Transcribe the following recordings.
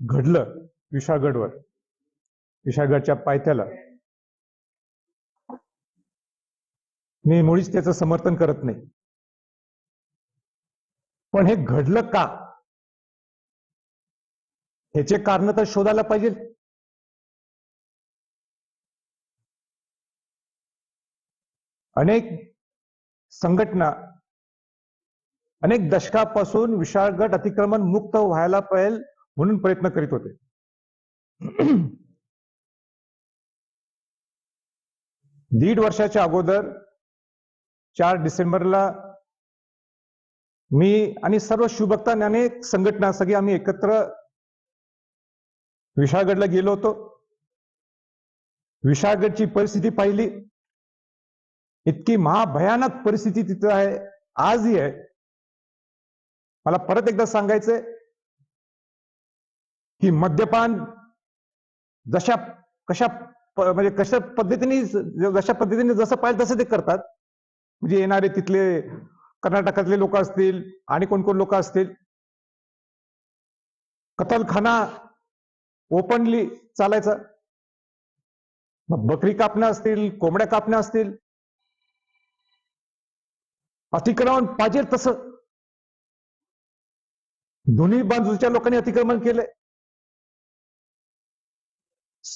घडलं विशाळगडवर विशाळगडच्या पायथ्याला. मी मुळीच त्याचं समर्थन करत नाही. पण हे घडलं का? ह्याचे कारण तर शोधायला पाहिजे. अनेक संघटना अनेक दशकापासून विशाळगड अतिक्रमण मुक्त व्हायला पाहिजे. म्हणून प्रयत्न करीत होते. दीड वर्षाच्या अगोदर चार डिसेंबरला मी आणि सर्व शिवभक्तांनी अनेक संघटना सगळी आम्ही एकत्र विशाळगडला गेलो होतो. विशाळगडची परिस्थिती पाहिली. इतकी महाभयानक परिस्थिती तिथं आहे आजही आहे. मला परत एकदा सांगायचंय की मद्यपान जशा कशा प- म्हणजे कशा पद्धतीने जशा पद्धतीने जसं पाहिजे तसं ते करतात. म्हणजे येणारे तिथले कर्नाटकातले लोक असतील आणि कोण कोण लोक असतील. कतलखाना ओपनली चालायचा. मग बकरी कापण्या असतील कोंबड्या कापण्या असतील. अतिक्रमण पाहिजे तसं. दोन्ही बाजूच्या लोकांनी अतिक्रमण केलंय.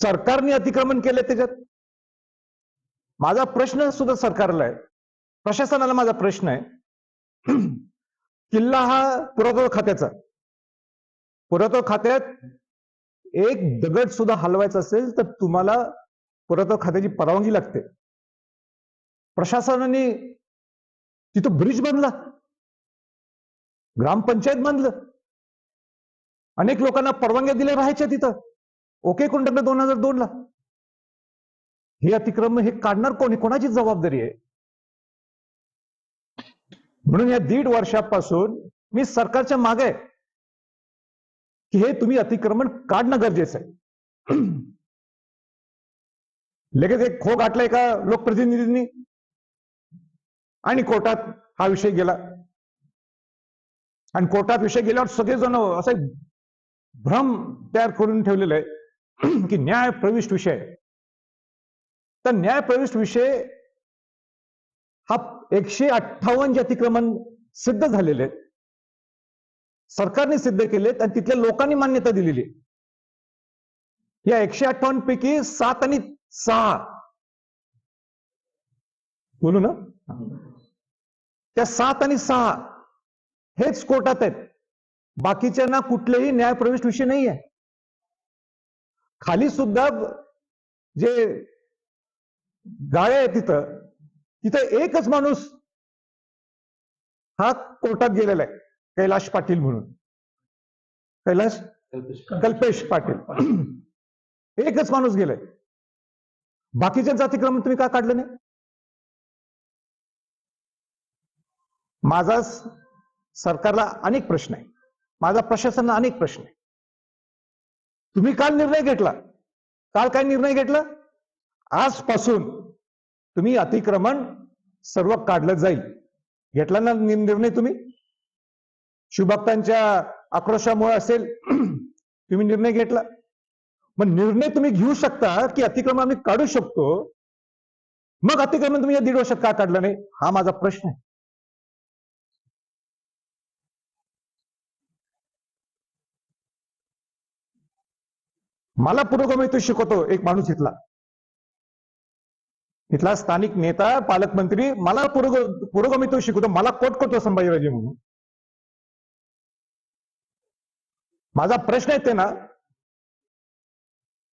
सरकारने अतिक्रमण केलंय त्याच्यात? माझा प्रश्न सुद्धा सरकारला आहे. प्रशासनाला माझा प्रश्न आहे. किल्ला हा पुरातत्व खात्याचा पुरातत्व खात्यात एक दगड सुद्धा हलवायचा असेल तर तुम्हाला पुरातत्व खात्याची परवानगी लागते. प्रशासनाने तिथं ब्रिज बांधला. ग्रामपंचायत बांधलं. अनेक लोकांना परवानग्या दिल्या राहायच्या तिथं. ओके कोण टाकलं दोन हजार दोन ला हे अतिक्रमण हे काढणार कोणी? कोणाची जबाबदारी आहे? म्हणून या दीड वर्षापासून मी सरकारच्या मागे आहे. की हे तुम्ही अतिक्रमण काढणं गरजेचं आहे. लगेच एक खो गाठलाय का लोकप्रतिनिधींनी. आणि कोर्टात हा विषय गेला. आणि कोर्टात विषय गेल्यावर सगळेजण असा एक भ्रम तयार करून ठेवलेला आहे की न्याय प्रविष्ट विषय. तर न्याय प्रविष्ट विषय हा एकशे अठ्ठावन्न जे अतिक्रमण सिद्ध झालेले. आहेत सरकारने सिद्ध केलेत आणि तिथल्या लोकांनी मान्यता दिलेली. या एकशे अठ्ठावन्न पैकी सात आणि सहा. बोलू ना? त्या सात आणि सहा हेच कोर्टात आहेत. बाकीच्यांना कुठलेही न्यायप्रविष्ट विषय नाही आहे खाली सुद्धा जे गाळे आहे तिथं तिथं एकच माणूस हा कोर्टात गेलेला आहे कैलाश पाटील म्हणून. कैलाश कल्पेश पाटील. एकच माणूस गेलाय. बाकीचे अतिक्रमण तुम्ही का काढलं नाही? माझा सरकारला अनेक प्रश्न आहे माझा प्रशासनाला अनेक प्रश्न आहे तुम्ही काल निर्णय घेतला. काल काय निर्णय घेतला? आजपासून तुम्ही अतिक्रमण सर्व काढलं जाईल. घेतला ना निर्णय तुम्ही? शिवभक्तांच्या आक्रोशामुळे असेल तुम्ही निर्णय घेतला. मग निर्णय तुम्ही घेऊ शकता की अतिक्रमण आम्ही काढू शकतो? मग अतिक्रमण तुम्ही या दीड वर्षात का काढलं नाही? हा माझा प्रश्न आहे. मला पुरोगमित्व शिकवतो एक माणूस इथला. इथला स्थानिक नेता पालकमंत्री मला पुरोग पुरोगमित्व शिकवतो मला कोट करतो संभाजीराजे म्हणून. माझा प्रश्न आहे ना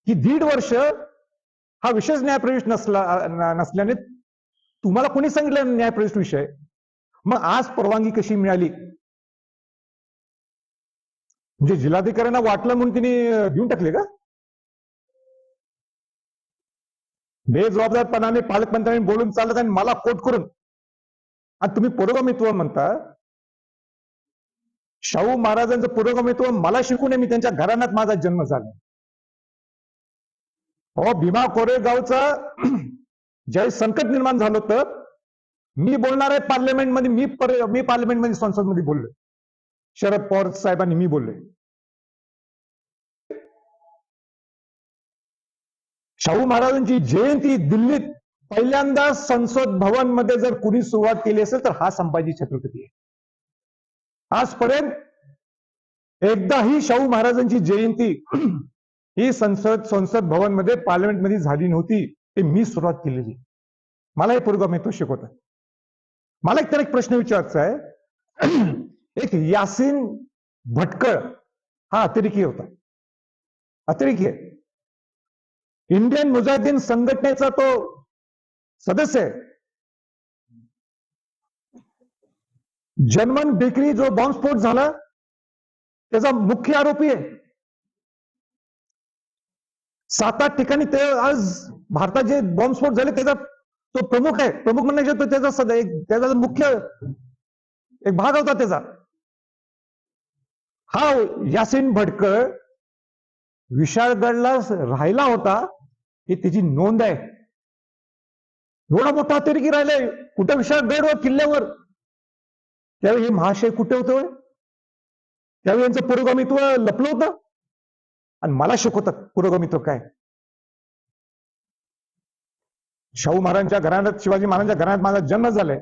की दीड वर्ष हा विशेष न्यायप्रविष्ट नसला नसल्याने तुम्हाला कोणी सांगितलं न्यायप्रविष्ट विषय? मग आज परवानगी कशी मिळाली? म्हणजे जिल्हाधिकाऱ्यांना वाटलं म्हणून तिने देऊन टाकले का? बेजबाबदारपणाने पालकमंत्र्यांनी बोलून चालत आणि मला कोट करून. आणि तुम्ही पुरोगमित्व म्हणता. शाहू महाराजांचं पुरोगमित्व मला शिकू नये मी त्यांच्या घराण्यात माझा जन्म झाला. अहो भीमा कोरेगावचा ज्यावेळी संकट निर्माण झालं होतं मी बोलणार आहे पार्लमेंटमध्ये मी पर- मी पार्लमेंटमध्ये संसदमध्ये बोललोय. शरद पवार साहेबांनी मी बोललोय. शाहू महाराजांची जयंती दिल्लीत पहिल्यांदा संसद भवनमध्ये जर कुणी सुरुवात केली असेल तर हा संभाजी छत्रपती आहे. आजपर्यंत एकदाही शाहू महाराजांची जयंती ही संसद संसद भवनमध्ये पार्लमेंटमध्ये झाली नव्हती ते मी सुरुवात केलेली. मला हे तो शिकवत. मला एक तर एक प्रश्न विचारायचा आहे. एक यासीन भटकळ हा अतिरेकी होता. अतिरेकी आहे. इंडियन मुजाहिदीन संघटनेचा तो सदस्य आहे. जर्मन बेकरी जो बॉम्बस्फोट झाला त्याचा मुख्य आरोपी आहे. सात आठ ठिकाणी ते आज भारतात जे बॉम्बस्फोट झाले त्याचा तो प्रमुख आहे. प्रमुख म्हणण्याच्या तो त्याचा सद त्याचा मुख्य एक भाग होता त्याचा. हा यासीन भटकळ विशाळगडला राहिला होता. ही त्याची नोंद आहे. एवढा मोठा अतिरेकी राहिलाय. कुठं विशाळगडवर किल्ल्यावर? त्यावेळी हे महाशय कुठे होते त्यावेळी यांचं पुरोगामित्व लपलं होतं? आणि मला शिकवतात पुरोगामित्व काय? शाहू महाराजांच्या घराण्यात शिवाजी महाराजांच्या घराण्यात माझा जन्म झालाय.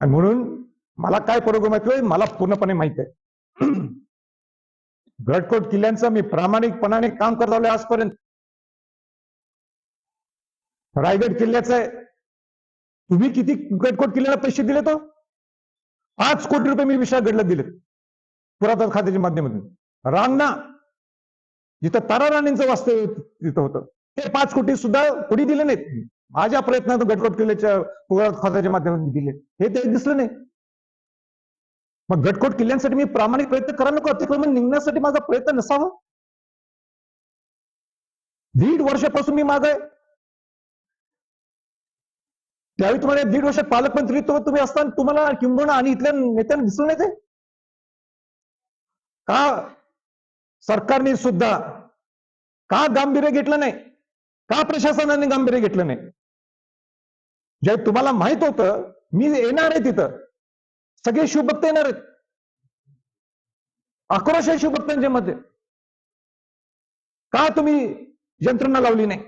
आणि म्हणून मला काय पुरोगामित्व आहे? मला पूर्णपणे माहीत आहे. गडकोट किल्ल्यांचं मी प्रामाणिकपणाने काम करत आलोय आजपर्यंत. रायगड किल्ल्याचं आहे. तुम्ही किती गडकोट किल्ल्याला पैसे दिले तो? पाच कोटी रुपये मी विशाळगडला दिले पुरातन खात्याच्या माध्यमातून. रांगणा जिथं तारा राणींचं वास्तव्य तिथं होतं. ते पाच कोटी सुद्धा कोणी दिले नाहीत. माझ्या प्रयत्नातून गटकोट किल्ल्याच्या पुरात खात्याच्या माध्यमातून दिले. हे ते दिसलं नाही. मग गडकोट किल्ल्यांसाठी मी प्रामाणिक प्रयत्न करा नको अतिक्रमण निघण्यासाठी माझा प्रयत्न नसावा. दीड वर्षापासून मी माग आहे. त्यावेळी तुम्हाला दीड वर्ष पालकमंत्री तुम्ही असताना तुम्हाला किंबहुना आणि इथल्या नेत्यांना दिसलं नाही ते का सरकारने सुद्धा का गांभीर्य घेतलं नाही? का प्रशासनाने गांभीर्य घेतलं नाही? जे तुम्हाला माहीत होतं मी येणार आहे तिथं. सगळे शिवभक्त येणार आहेत. अकराशे आहे शिवभक्तांच्या मध्ये का तुम्ही यंत्रणा लावली नाही?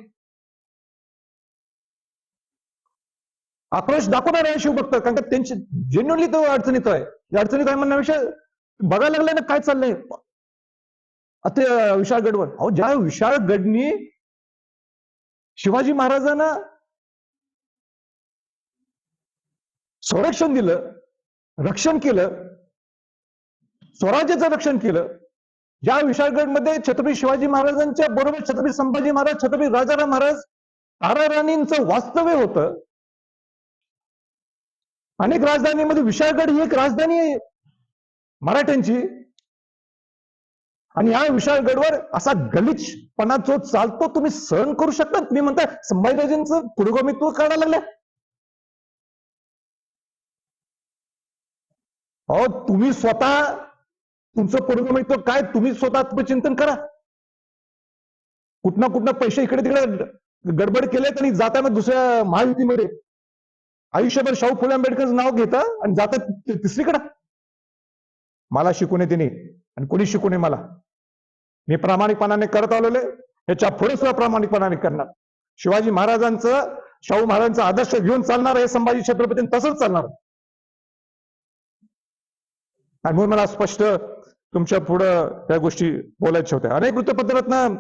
आक्रोश दाखवणार आहे शिवभक्त कारण का त्यांची जेन्युनली तो अडचणीत आहे. या अडचणीत आहे म्हणण्यापेक्षा बघायला लागलाय ना काय चाललंय. आता विशाळगडवर अहो ज्या विशाळगडनी शिवाजी महाराजांना संरक्षण दिलं रक्षण केलं स्वराज्याचं रक्षण केलं ज्या विशाळगडमध्ये छत्रपती शिवाजी महाराजांच्या बरोबर छत्रपती संभाजी महाराज छत्रपती राजाराम महाराज तारा राणींचं वास्तव्य होतं. अनेक राजधानीमध्ये विशाळगड ही एक राजधानी आहे मराठ्यांची. आणि या विशाळगडवर असा गलिचपणा जो चालतो तुम्ही सहन करू शकता. तुम्ही म्हणता संभाजीराजेंचं पुरोगामित्व काढायला लागलं अहो तुम्ही स्वतः तुमचं पुरोगामित्व काय तुम्ही स्वतः चिंतन करा. कुठना कुठनं पैसे इकडे तिकडे गडबड केलेत आणि जाताना दुसऱ्या महायुतीमध्ये. आयुष्यभर शाहू फुले आंबेडकरचं नाव घेता आणि जातात तिसरीकडे. मला शिकून नये तिने आणि कोणी शिकू नये मला? मी प्रामाणिकपणाने करत आलेले याच्यापुढे सुद्धा प्रामाणिकपणाने करणार. शिवाजी महाराजांचं शाहू महाराजांचा आदर्श घेऊन चालणार हे संभाजी छत्रपती तसंच चालणार आणि म्हणून मला स्पष्ट तुमच्या पुढं त्या गोष्टी बोलायच्या होत्या. अनेक वृत्तपत्रातन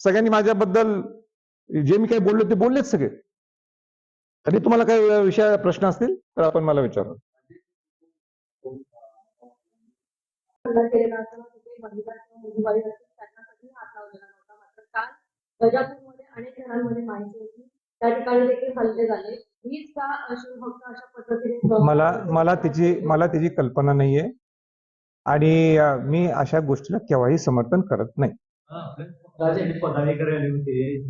सगळ्यांनी माझ्याबद्दल जे मी काही बोललो ते बोललेच सगळे. तरी तुम्हाला काही विषय प्रश्न असतील तर आपण मला विचारू. अनेक घरांमध्ये माहिती होती त्या ठिकाणी देखील हल्ले झाले हीच का अशा पद्धतीने मला मला तिची मला त्याची कल्पना नाहीये. आणि मी अशा गोष्टीला केव्हाही समर्थन करत नाही. राज्याचे पदाधिकारी आले होते.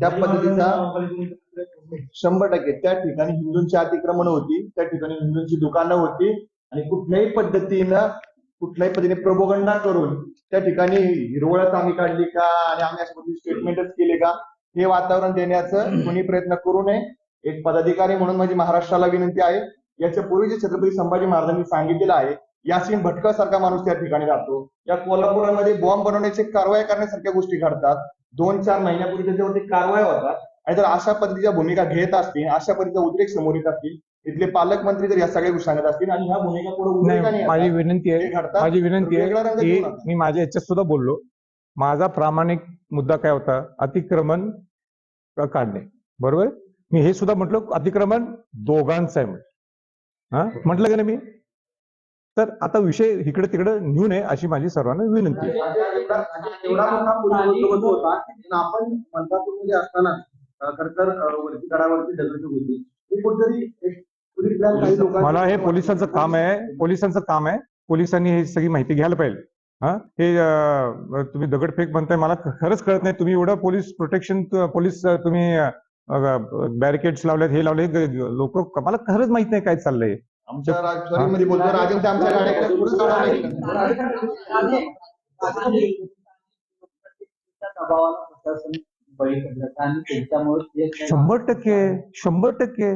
त्या पद्धतीचा शंभर टक्के. त्या ठिकाणी हिंदूंची अतिक्रमण होती. त्या ठिकाणी हिंदूंची दुकानं होती. आणि कुठल्याही पद्धतीनं कुठल्याही पद्धतीने प्रबोगंडा करून त्या ठिकाणी हिरवळच आम्ही काढली का? आणि आम्ही अशा पद्धतीने स्टेटमेंटच केले का? हे वातावरण देण्याचं कोणी प्रयत्न करू नये. एक पदाधिकारी म्हणून माझी महाराष्ट्राला विनंती आहे. याच्या पूर्वी जे छत्रपती संभाजी महाराजांनी सांगितलेलं आहे यासिन भटकळ सारखा माणूस त्या ठिकाणी राहतो. या कोल्हापुरामध्ये बॉम्ब बनवण्याचे कारवाया करण्यासारख्या गोष्टी घडतात. दोन चार महिन्यापूर्वी त्याच्यावरती कारवाया होतात. आणि जर अशा पद्धतीच्या भूमिका घेत असतील अशा पद्धतीचा उद्रेक समोर येत असतील तिथले पालकमंत्री जर या सगळ्या गोष्टी सांगत असतील आणि ह्या भूमिका पुढे माझी विनंती आहे माझी विनंती आहे. मी माझ्या याच्यात सुद्धा बोललो. माझा प्रामाणिक मुद्दा काय होता? अतिक्रमण काढणे. बरोबर? मी हे सुद्धा म्हटलं अतिक्रमण दोघांचं आहे हा? म्हटलं का नाही मी? तर आता विषय इकडे तिकडे नेऊ नये अशी माझी सर्वांना विनंती आहे. मला हे पोलिसांचं काम आहे पोलिसांचं काम आहे. पोलिसांनी ही सगळी माहिती घ्यायला पाहिजे. हा? हे तुम्ही दगडफेक म्हणताय मला खरंच कळत नाही. तुम्ही एवढं पोलीस प्रोटेक्शन पोलीस तुम्ही बॅरिकेड्स लावलेत हे लावले लोक मला खरंच माहीत नाही काय चाललंय. शंभर टक्के शंभर टक्के.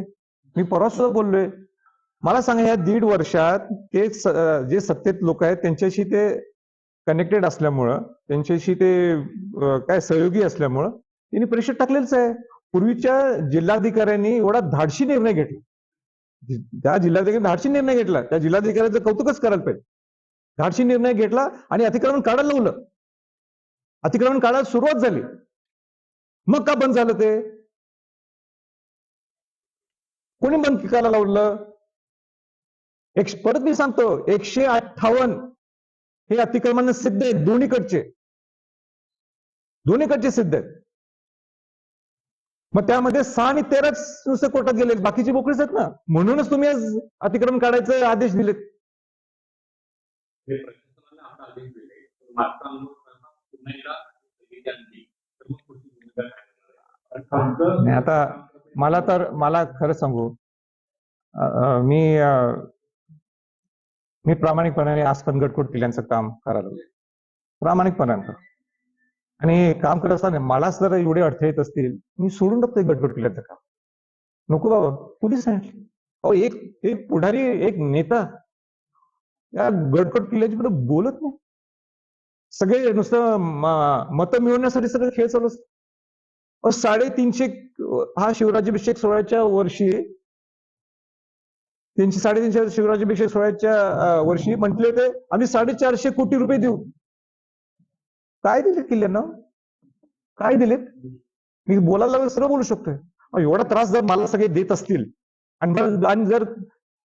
मी परवा सुद्धा बोललोय. मला सांगा या दीड वर्षात ते जे सत्तेत लोक आहेत त्यांच्याशी ते कनेक्टेड असल्यामुळं त्यांच्याशी ते काय सहयोगी असल्यामुळं त्यांनी परीक्षा टाकलेलंच आहे. पूर्वीच्या जिल्हाधिकाऱ्यांनी एवढा धाडशी निर्णय घेतला. त्या जिल्हाधिकारी धाडशी निर्णय घेतला त्या जिल्हाधिकाऱ्याचं कौतुकच करायला पाहिजे. धाडशी निर्णय घेतला आणि अतिक्रमण काढायला लावलं. अतिक्रमण काढायला सुरुवात झाली. मग का बंद झालं ते? कोणी बंद करायला लावलं? एक परत मी सांगतो एकशे अठ्ठावन्न हे अतिक्रमण सिद्ध आहेत दोन्हीकडचे. दोन्हीकडचे सिद्ध आहेत. मग त्यामध्ये सहा आणि तेराच नुसते कोर्टात गेले बाकीचे मोकळेच आहेत ना? म्हणूनच तुम्ही आज अतिक्रमण काढायचे आदेश दिलेत. आता मला तर मला खरं सांगू. मी मी प्रामाणिकपणाने आज पण गटकोट किल्ल्यांचं काम करायला. प्रामाणिकपणाने. आणि काम करत असताना मलाच जर एवढे अडथळे येत असतील मी सोडून टाकतोय गडबड किल्ल्याचं काम. नको बाबा पोलीस सांगितले अहो एक एक पुढारी एक नेता या गडकोट किल्ल्याची पुढे बोलत नाही. सगळे नुसतं मतं मिळवण्यासाठी सगळे खेळ चालू असतो अहो, साडेतीनशे हा शिवराज्याभिषेक सोहळ्याच्या वर्षी तीनशे साडेतीनशे शिवराज्याभिषेक सोहळ्याच्या वर्षी म्हटले ते आम्ही साडेचारशे कोटी रुपये देऊ. काय दिले किल्ल्यांना? काय दिलेत? मी बोलायला लागलं सरळ बोलू शकतोय. एवढा त्रास जर मला सगळे देत असतील आणि जर- आणि जर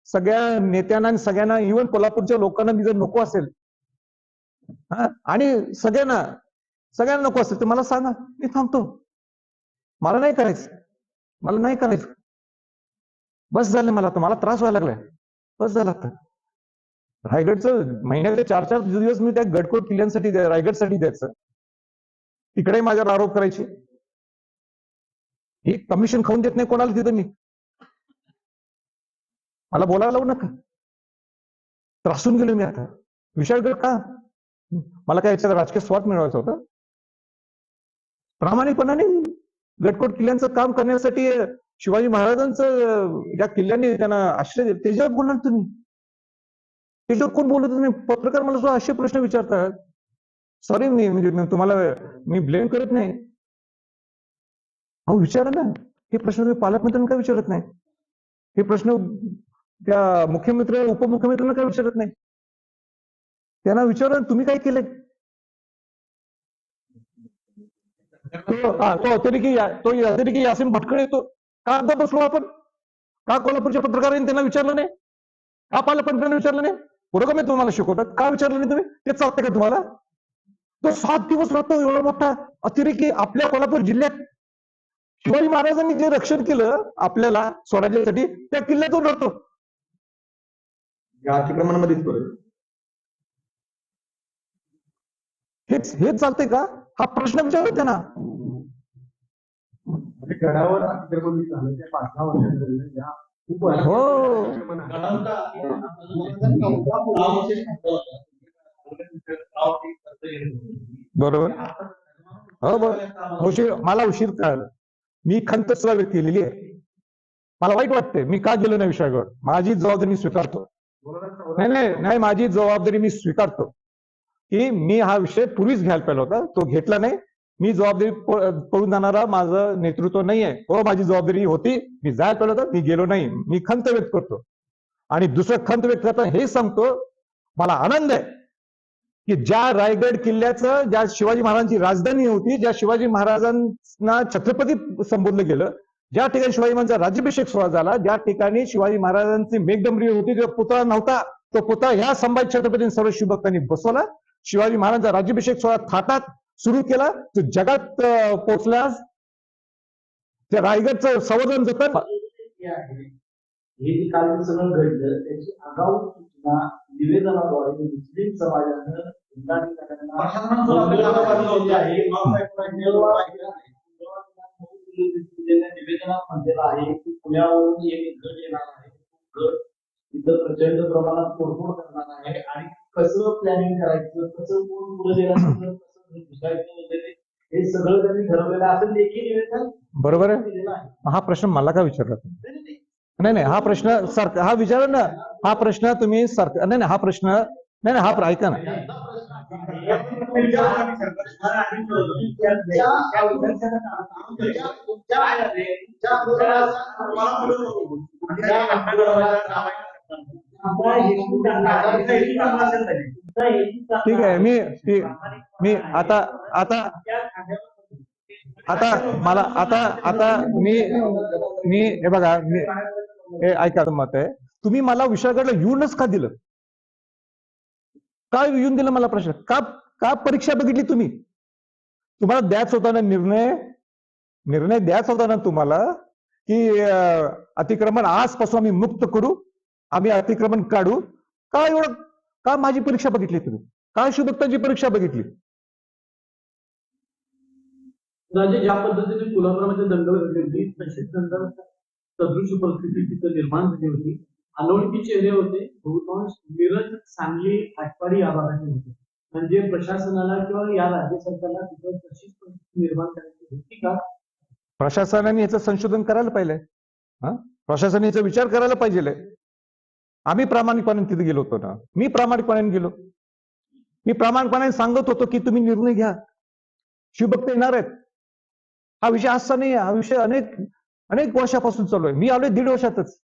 सगळ्या नेत्यांना आणि सगळ्यांना इव्हन कोल्हापूरच्या लोकांना मी जर नको असेल हा? आणि सगळ्यांना सगळ्यांना नको असेल तर मला सांगा मी थांबतो. मला नाही करायचं. मला नाही करायचं. बस झालं मला आता. मला त्रास व्हायला लागलाय. बस झाला आता. रायगडचं महिन्याचे चार चार दिवस मी त्या गडकोट किल्ल्यांसाठी रायगडसाठी द्यायचं. तिकडे माझ्यावर आरोप करायचे. हे कमिशन खाऊन देत नाही कोणाला तिथं मी. मला बोलायला लावू नका. त्रासून गेलो मी आता. विशाळगड का? मला काय याच्यात राजकीय स्वार्थ मिळवायचा होता? प्रामाणिकपणाने गडकोट किल्ल्यांचं काम करण्यासाठी शिवाजी महाराजांचं ज्या या किल्ल्यांनी त्यांना आश्रय दिले. त्याच्यावर बोलणार तुम्ही. त्याच्यावर कोण बोलत नाही पत्रकार मला सुद्धा असे प्रश्न विचारतात. सॉरी मी म्हणजे तुम्हाला मी ब्लेम करत नाही. अहो विचारा ना. हे प्रश्न तुम्ही पालकमंत्र्यांना काय विचारत नाही? हे प्रश्न त्या मुख्यमंत्री उपमुख्यमंत्र्यांना काय विचारत नाही? त्यांना विचारा तुम्ही काय केलंय? तो हा, तो अतिरेकी या- तो अतिरेकी यासिन भटकळे येतो. का आता बसलो आपण? का कोल्हापूरच्या पत्रकारांनी त्यांना विचारलं नाही? का पालकमंत्र्यांना विचारलं नाही? पुरोगमे तुम्हाला शिकवतात का विचारलं नाही तुम्ही? ते चालतंय का तुम्हाला? तो सात दिवस राहतो एवढा मोठा. अतिरेकी आपल्या कोल्हापूर जिल्ह्यात. शिवाजी महाराजांनी जे रक्षण केलं आपल्याला स्वराज्यासाठी त्या किल्ल्यातून राहतो. या अतिक्रमणामध्येच परत हेच हेच चालतंय का? हा प्रश्न विचारला त्यांना. म्हणजे गडावर अतिक्रमण झालं ते पाच हो. बरोबर. हो बरोबर. उशीर मला उशीर कळालं. मी खंत सुद्धा व्यक्त केलेली आहे. मला वाईट वाटतंय. मी का गेलो नाही विषयावर माझी जबाबदारी मी स्वीकारतो. नाही नाही नाही माझी जबाबदारी मी स्वीकारतो. की मी हा विषय पूर्वीच घ्यायला पाहिजे होता. तो घेतला नाही. मी जबाबदारी पळून जाणारा माझं नेतृत्व नाही आहे हो माझी जबाबदारी होती. मी जायला पाहिजे होतं मी गेलो नाही. मी खंत व्यक्त करतो. आणि दुसरं खंत व्यक्त करताना हे सांगतो मला आनंद आहे की ज्या रायगड किल्ल्याचं ज्या शिवाजी महाराजांची राजधानी होती ज्या शिवाजी महाराजांना छत्रपती संबोधलं गेलं ज्या ठिकाणी शिवाजी महाराजांचा राज्याभिषेक सोहळा झाला ज्या ठिकाणी शिवाजी महाराजांची मेघडंबरी होती जो पुतळा नव्हता तो पुतळा ह्या संभाजी छत्रपती सर्व शिवभक्तांनी बसवला. शिवाजी महाराजांचा राज्याभिषेक सोहळा थाटात. सुरू केला तो जगात पोचल्यास त्या रायगडचं संवर्धन जतन हे आहे हे जे काल सगळं घडलं त्याची आगाऊ सूचना निवेदनाद्वारे मुस्लिम समाजानं आहे. निवेदनात म्हटलेलं आहे की पुण्यावरून एक गट येणार आहे तो गट प्रचंड प्रमाणात तोडफोड करणार आहे आणि कसं प्लॅनिंग करायचं कसं कोण पुढे गेल्यानंतर हे बरोबर आहे? हा प्रश्न मला का तुम्ही? नाही, नाही, हा प्रश्न सरकार हा विचारा ना. हा प्रश्न तुम्ही सरकार नाही नाही हा प्रश्न नाही नाही हा ऐका ना. ठीक आहे मी मी आता आता आता मला आता आता मी मी हे बघा मी हे ऐका मत आहे. तुम्ही मला विषयाकडे येऊनच का दिलं? का येऊन दिलं मला प्रश्न? का का परीक्षा बघितली तुम्ही? तुम्हाला द्यायचा होता ना निर्णय? निर्णय द्यायचा होता ना तुम्हाला? की अतिक्रमण आजपासून आम्ही मुक्त करू? आम्ही अतिक्रमण काढू. का एवढं का माझी परीक्षा बघितली तुम्ही? का शुभक्ताची परीक्षा बघितली? ज्या पद्धतीने कोल्हापुरामध्ये दंगल घडली होती तशीच दंगल सदृश परिस्थिती तिथं निर्माण झाली होती. अनोळखी चेहरे होते. बहुतांश मिरज सांगली आटपाडी या भागाचे होते. म्हणजे प्रशासनाला किंवा या राज्य सरकारला तिथं तशीच परिस्थिती निर्माण करायची होती का? प्रशासनाने याचं संशोधन करायला पाहिजे हा? प्रशासनाने याचा विचार करायला पाहिजे आम्ही प्रामाणिकपणे तिथे गेलो होतो ना. मी प्रामाणिकपणे गेलो. मी प्रामाणिकपणे सांगत होतो की तुम्ही निर्णय घ्या. शिवभक्त येणार आहेत. हा विषय असा नाही हा विषय अनेक अनेक वर्षापासून चालू आहे. मी आलोय दीड वर्षातच.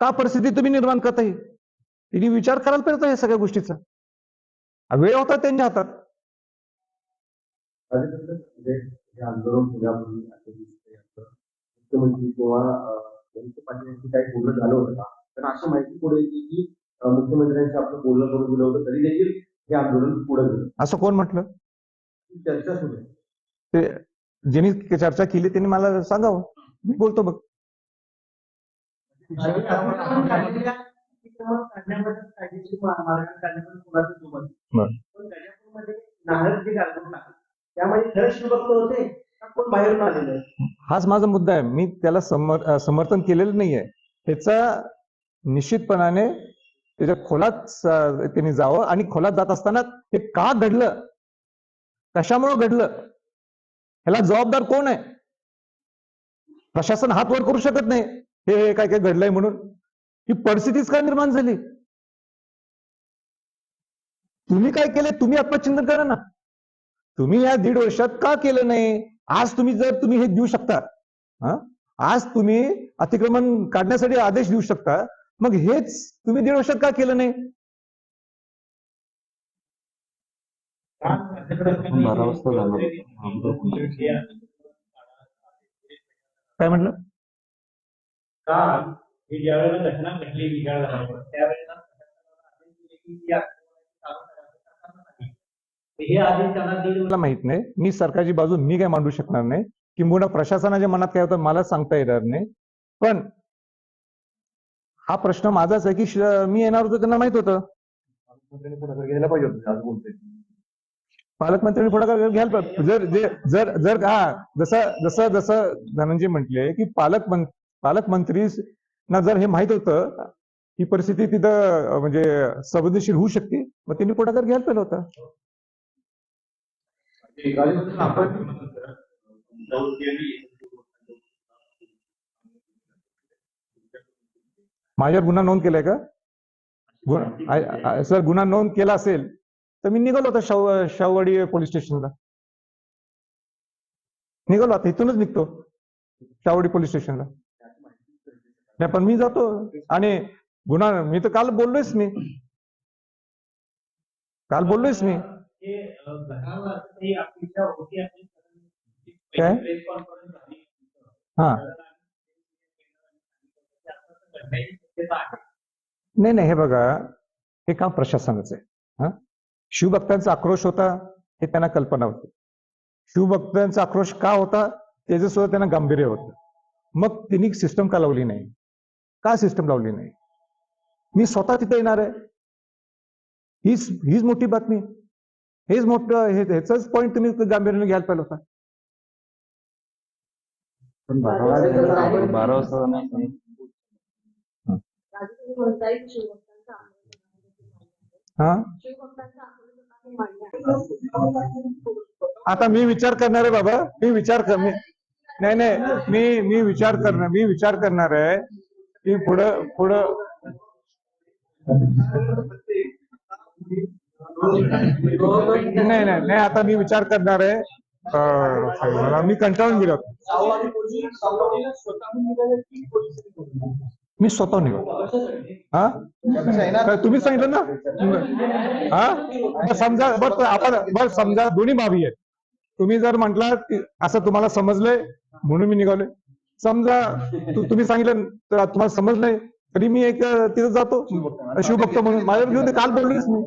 का परिस्थिती तुम्ही निर्माण करता येईल तिने विचार करायला पाहिजे या सगळ्या गोष्टीचा. हा वेळ होता त्यांच्या हातात. मुख्यमंत्री किंवा जयंत पाटील यांची काही बोलणं झालं होतं पण अशी माहिती पुढे येते की मुख्यमंत्र्यांशी आपलं बोलणं करून दिलं होतं तरी देखील हे आंदोलन पुढे गेलं असं कोण म्हटलं? चर्चा सुरू आहे. ते ज्यांनी चर्चा केली त्यांनी मला सांगावं. मी बोलतो बघ. बरं. त्यामध्ये खरंच शिवभक्त होते का कोण बाहेरून आलेलं हाच माझा मुद्दा आहे. मी त्याला समर्थन केलेलं नाहीये. त्याचा निश्चितपणाने त्याच्या खोलात त्यांनी जावं आणि खोलात जात असताना हे का घडलं? कशामुळं घडलं? ह्याला जबाबदार कोण आहे? प्रशासन हात वर करू शकत नाही. हे काय काय घडलंय म्हणून. ही परिस्थितीच काय निर्माण झाली? तुम्ही काय केले? तुम्ही आत्मचिंतन करा ना. तुम्ही या दीड वर्षात का केलं नाही? आज तुम्ही जर तुम्ही हे देऊ शकता हा? आज तुम्ही अतिक्रमण काढण्यासाठी आदेश देऊ शकता मग हेच तुम्ही दीड वर्षात का केलं नाही. काय म्हटलं? मला माहीत नाही. मी सरकारची बाजू मी काय मांडू शकणार नाही. किंबहुना प्रशासनाच्या मनात काय होतं मला सांगता येणार नाही. पण हा प्रश्न माझाच आहे की मी येणार होतो त्यांना माहीत होतं. घ्यायला पाहिजे होतं आज बोलतोय. पालकमंत्र्यांनी पुढाकार घ्यायला पाहिजे. जर जे जर जर हा जसं जसं जसं धनंजय म्हटले की पालक पालकमंत्री ना जर हे माहीत होतं ही परिस्थिती तिथं म्हणजे संवेदनशील होऊ शकते मग त्यांनी पुढाकार घ्यायला पाहिजे होता. आपण माझ्यावर गुन्हा नोंद केलाय का गुन्हा सर गुन्हा नोंद केला असेल तर मी निघालो होतो शाहू शाहूवाडी पोलीस स्टेशनला निघालो आता इथूनच निघतो शाहूवाडी पोलीस स्टेशनला नाही पण मी जातो आणि गुन्हा मी तर काल बोललोयच मी काल बोललोयच मी हे ही काय? हा नाही नाही हे बघा हे काम प्रशासनाचं आहे हा? शिवभक्तांचा आक्रोश होता हे त्यांना कल्पना होती. शिवभक्तांचा आक्रोश का होता त्याचं सुद्धा त्यांना गांभीर्य होतं. मग त्यांनी सिस्टम का लावली नाही? का सिस्टम लावली नाही? मी स्वतः तिथे येणार आहे. हीच हीच मोठी बातमी. हेच मोठं हे ह्याचाच पॉईंट तुम्ही गांभीर्याने घ्यायला पाहिजे होता. पण बारा वाजता बारा वाजता जाणार. राजू तुम्ही म्हणताय की शिवभक्तांचं आंदोलन आहे. हा. आता मी विचार करणार आहे बाबा मी विचार कर मी नाही नाही मी मी विचार करणार मी विचार करणार आहे की पुढं पुढं नाही नाही नाही आता मी विचार करणार आहे मी कंटाळून गेलो मी स्वतः निघालो हा? काय तुम्ही सांगितलं ना? हा? समजा बरं आपण बरं समजा दोन्ही बाबी आहेत. तुम्ही जर म्हटला असं तुम्हाला समजलंय म्हणून मी निघालोय. समजा तुम्ही सांगितलं तर तुम्हाला समजलंय तरी मी एक तिथं जातो. शिवभक्त म्हणून. माझ्या घेऊन काल बोललीच मी.